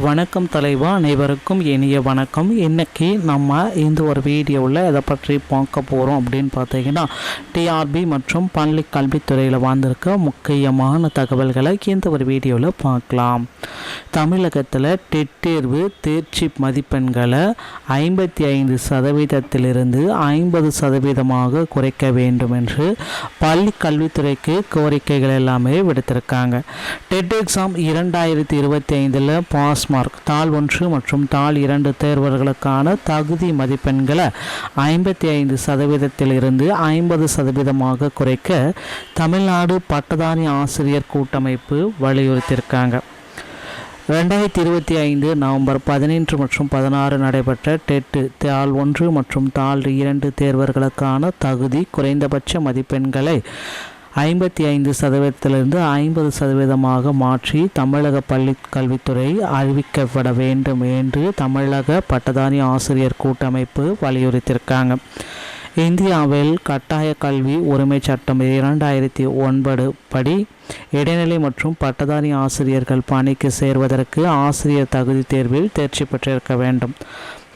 வணக்கம் தலைவா அனைவருக்கும் இனிய வணக்கம். இன்றைக்கி நம்ம இந்த ஒரு வீடியோவில் எதை பற்றி பார்க்க போகிறோம் அப்படின்னு பார்த்தீங்கன்னா டிஆர்பி மற்றும் பள்ளி கல்வித்துறையில் வாழ்ந்திருக்க முக்கியமான தகவல்களை இந்த ஒரு வீடியோவில் பார்க்கலாம். தமிழகத்தில் டெட் தேர்வு தேர்ச்சி மதிப்பெண்களை ஐம்பத்தி ஐந்து சதவீதத்திலிருந்து ஐம்பது சதவீதமாக குறைக்க வேண்டும் என்று பள்ளி கல்வித்துறைக்கு கோரிக்கைகள் எல்லாமே விடுத்திருக்காங்க. டெட் எக்ஸாம் இரண்டாயிரத்தி இருபத்தி ஐந்தில் பாஸ் மார்க் தாள் ஒன்று மற்றும் தாள் இரண்டு தேர்வர்களுக்கான தகுதி மதிப்பெண்களை ஐம்பத்தி ஐந்து சதவீதத்திலிருந்து ஐம்பது சதவீதமாக குறைக்க தமிழ்நாடு பட்டதாரி ஆசிரியர் கூட்டமைப்பு வலியுறுத்தியிருக்காங்க. ரெண்டாயிரத்தி இருபத்தி ஐந்து நவம்பர் பதினொன்று மற்றும் பதினாறு நடைபெற்ற டெட்டு தாள் ஒன்று மற்றும் தாள் இரண்டு தேர்வர்களுக்கான தகுதி குறைந்தபட்ச மதிப்பெண்களை ஐம்பத்தி ஐந்து சதவீதத்திலிருந்து ஐம்பது சதவீதமாக மாற்றி தமிழக பள்ளி கல்வித்துறை அறிவிக்கப்பட வேண்டும் என்று தமிழக பட்டதாரி ஆசிரியர் கூட்டமைப்பு வலியுறுத்தியிருக்காங்க. இந்தியாவில் கட்டாய கல்வி உரிமை சட்டம் இரண்டாயிரத்தி ஒன்பது படி இடைநிலை மற்றும் பட்டதாரி ஆசிரியர்கள் பணிக்கு சேர்வதற்கு ஆசிரியர் தகுதி தேர்வில் தேர்ச்சி பெற்றிருக்க வேண்டும்.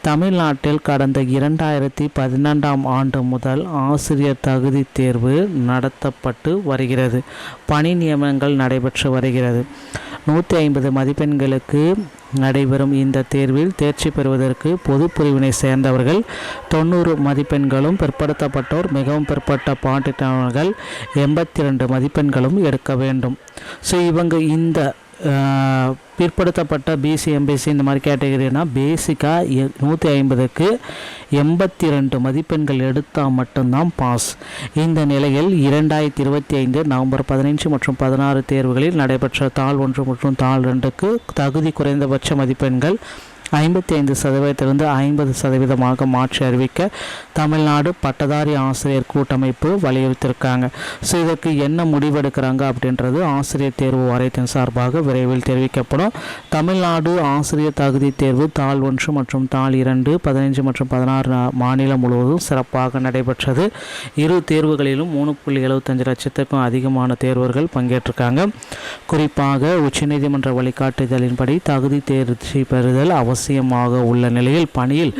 தமிழ்நாட்டில் கடந்த இரண்டாயிரத்தி பதினெண்டாம் ஆண்டு முதல் ஆசிரியர் தகுதி தேர்வு நடத்தப்பட்டு வருகிறது. பணி நியமனங்கள் நடைபெற்று வருகிறது. நூற்றி ஐம்பது மதிப்பெண்களுக்கு நடைபெறும் இந்த தேர்வில் தேர்ச்சி பெறுவதற்கு பொது பிரிவினை சேர்ந்தவர்கள் தொண்ணூறு மதிப்பெண்களும் பிற்படுத்தப்பட்டோர் மிகவும் பிற்பட்ட பாண்டிட்டவர்கள் எண்பத்தி ரெண்டு மதிப்பெண்களும் எடுக்க வேண்டும். ஸோ இவங்க இந்த பிற்படுத்தப்பட்ட பிசி எம்பிசி இந்த மாதிரி கேட்டகரினா பேசிக்காக நூற்றி ஐம்பதுக்கு எண்பத்தி ரெண்டு மதிப்பெண்கள் எடுத்தால் மட்டும்தான் பாஸ் இந்த நிலையில் இரண்டாயிரத்தி இருபத்தி ஐந்து நவம்பர் பதினைஞ்சு மற்றும் பதினாறு தேர்வுகளில் நடைபெற்ற தாள் ஒன்று மற்றும் தாள் ரெண்டுக்கு தகுதி குறைந்தபட்ச மதிப்பெண்கள் ஐம்பத்தி ஐந்து சதவீதத்திலிருந்து ஐம்பது சதவீதமாக மாற்றி அறிவிக்க தமிழ்நாடு பட்டதாரி ஆசிரியர் கூட்டமைப்பு வலியுறுத்தியிருக்காங்க. ஸோ இதற்கு என்ன முடிவெடுக்கிறாங்க அப்படின்றது ஆசிரியர் தேர்வு வாரியத்தின் சார்பாக விரைவில் தெரிவிக்கப்படும். தமிழ்நாடு ஆசிரியர் தகுதி தேர்வு தாள் ஒன்று மற்றும் தாள் இரண்டு பதினைஞ்சு மற்றும் பதினாறு நா- மாநிலம் முழுவதும் சிறப்பாக நடைபெற்றது. இரு தேர்வுகளிலும் மூணு புள்ளி எழுபத்தஞ்சு லட்சத்துக்கும் அதிகமான தேர்வர்கள் பங்கேற்றிருக்காங்க. குறிப்பாக உச்சநீதிமன்ற வழிகாட்டுதலின்படி தகுதி தேர்ச்சி பெறுதல் அவசியமாக உள்ள நிலையில் பணியில்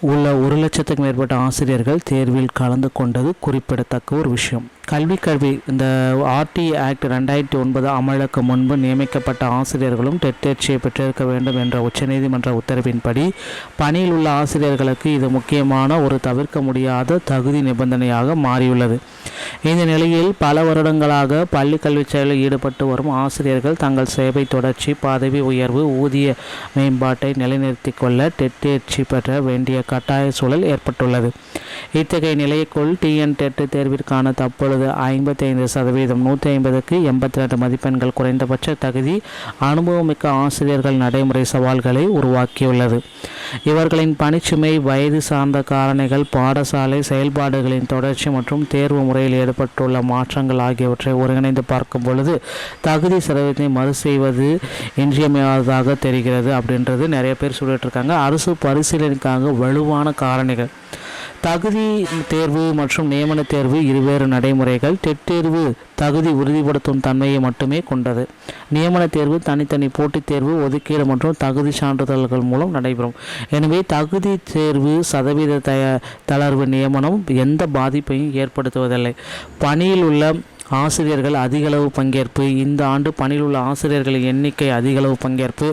உள்ள ஒரு லட்சத்துக்கும் மேற்பட்ட ஆசிரியர்கள் தேர்வில் கலந்து கொண்டது குறிப்பிடத்தக்க ஒரு விஷயம். கல்வி கல்வி இந்த ஆர்டி ஆக்ட் ரெண்டாயிரத்தி ஒன்பது அமலுக்கு முன்பு நியமிக்கப்பட்ட ஆசிரியர்களும் டெட் தேர்ச்சியை பெற்றிருக்க வேண்டும் என்ற உச்சநீதிமன்ற உத்தரவின்படி பணியில் உள்ள ஆசிரியர்களுக்கு இது முக்கியமான ஒரு தவிர்க்க முடியாத தகுதி நிபந்தனையாக மாறியுள்ளது. இந்த நிலையில் பல வருடங்களாக பள்ளி கல்விச் செயலில் ஈடுபட்டு வரும் ஆசிரியர்கள் தங்கள் சேவை தொடர்ச்சி பதவி உயர்வு ஊதிய மேம்பாட்டை நிலைநிறுத்திக் கொள்ள டெட் தேர்ச்சி பெற வேண்டிய கட்டாய சூழல் ஏற்பட்டுள்ளது. இத்தகைய நிலைக்குள் டிஎன் டெட் தேர்விற்கான தற்பொழுது ஐம்பத்தி ஐந்து சதவீதம் நூற்றி ஐம்பதுக்கு எண்பத்தி ரெண்டு மதிப்பெண்கள் குறைந்தபட்ச தகுதி அனுபவமிக்க ஆசிரியர்கள் நடைமுறை சவால்களை உருவாக்கியுள்ளது. இவர்களின் பணிச்சுமை வயது சார்ந்த காரணிகள் பாடசாலை செயல்பாடுகளின் தொடர்ச்சி மற்றும் தேர்வு முறையில் ஏற்பட்டுள்ள மாற்றங்கள் ஆகியவற்றை ஒருங்கிணைந்து பார்க்கும் பொழுது தகுதி சதவீதத்தை மறு செய்வது இன்றியமையாததாக தெரிகிறது அப்படின்றது நிறைய பேர் சொல்லிட்டு இருக்காங்க. அரசு பரிசீலனைக்காக வலுவான காரணிகள். தகுதி தேர்வு மற்றும் நியமன தேர்வு இருவேறு நடைமுறைகள். டெட் தேர்வு தகுதி உறுதிப்படுத்தும் தன்மையை மட்டுமே கொண்டது. நியமன தேர்வு தனித்தனி போட்டித் தேர்வு ஒதுக்கீடு மற்றும் தகுதி சான்றிதழ்கள் மூலம் நடைபெறும். எனவே தகுதி தேர்வு சதவீத தளர்வு நியமனம் எந்த பாதிப்பையும் ஏற்படுத்துவதில்லை. பணியில் உள்ள ஆசிரியர்கள் அதிகளவு பங்கேற்பு. இந்த ஆண்டு பணியில் உள்ள ஆசிரியர்களின் எண்ணிக்கை அதிகளவு பங்கேற்பு.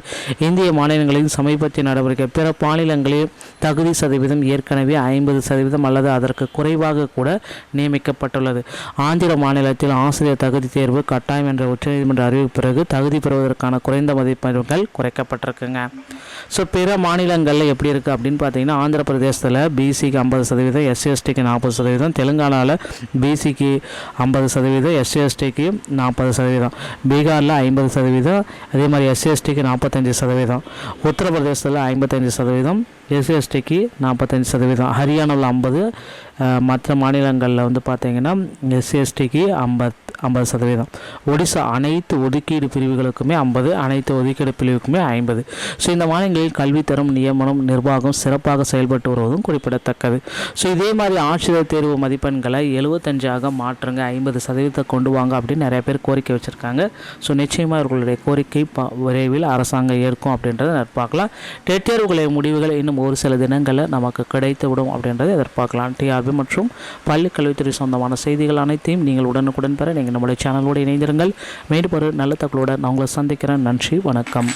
இந்திய மாநிலங்களின் சமீபத்திய நடவடிக்கை பிற மாநிலங்களில் தகுதி சதவீதம் ஏற்கனவே ஐம்பது சதவீதம் அல்லது அதற்கு குறைவாக கூட நியமிக்கப்பட்டுள்ளது. ஆந்திர மாநிலத்தில் ஆசிரியர் தகுதி தேர்வு கட்டாயம் என்ற உச்சநீதிமன்ற அறிவிப்பு பிறகு தகுதி பெறுவதற்கான குறைந்த மதிப்பெண்கள் குறைக்கப்பட்டிருக்குங்க. ஸோ பிற மாநிலங்களில் எப்படி இருக்குது அப்படின்னு பார்த்தீங்கன்னா ஆந்திர பிரதேசத்தில் பிசிக்கு ஐம்பது சதவீதம் எஸ்சிஎஸ்டிக்கு நாற்பது சதவீதம் தெலுங்கானாவில் பிசிக்கு ஐம்பது சதவீதம் எஸ்சிஎஸ்டிக்கு நாற்பது சதவீதம். பீகாரில் ஐம்பது சதவீதம். அதே மாதிரி எஸ்சிஎஸ்டிக்கு நாற்பத்தஞ்சு சதவீதம். உத்தரப்பிரதேசத்தில் ஐம்பத்தஞ்சு சதவீதம். எஸ்சிஎஸ்டிக்கு நாற்பத்தஞ்சு சதவீதம். ஹரியானாவில் ஐம்பது மற்ற மாநிலங்களில் வந்து பார்த்திங்கன்னா எஸ்சிஎஸ்டிக்கு ஐம்பத் ஐம்பது சதவீதம். ஒடிசா அனைத்து ஒதுக்கீடு பிரிவுகளுக்குமே ஐம்பது அனைத்து ஒதுக்கீடு பிரிவுக்குமே ஐம்பது. ஸோ இந்த மாநிலங்களில் கல்வித்தரம் நியமனம் நிர்வாகம் சிறப்பாக செயல்பட்டு வருவதும் குறிப்பிடத்தக்கது. ஸோ இதே மாதிரி ஆசிரியர் தேர்வு மதிப்பெண்களை எழுபத்தஞ்சாக மாற்றுங்க ஐம்பது சதவீதத்தை கொண்டு வாங்க அப்படின்னு நிறைய பேர் கோரிக்கை வச்சுருக்காங்க. ஸோ நிச்சயமாக இவர்களுடைய கோரிக்கை ப விரைவில் அரசாங்கம் ஏற்கும் அப்படின்றத எதிர்பார்க்கலாம். டெட் தேர்வுகளை முடிவுகள் இன்னும் ஒரு சில தினங்களில் நமக்கு கிடைத்து விடும் அப்படின்றத எதிர்பார்க்கலாம். டிஆர்பி மற்றும் பள்ளி கல்வித்துறை சொந்தமான செய்திகள் அனைத்தையும் நீங்கள் உடனுக்குடன் பெற நீங்கள் நம்முடைய சேனலோடு இணைந்திருங்கள். மேலும் ஒரு நல்ல தகவலோடு நான் உங்களை சந்திக்கிறேன். நன்றி வணக்கம்.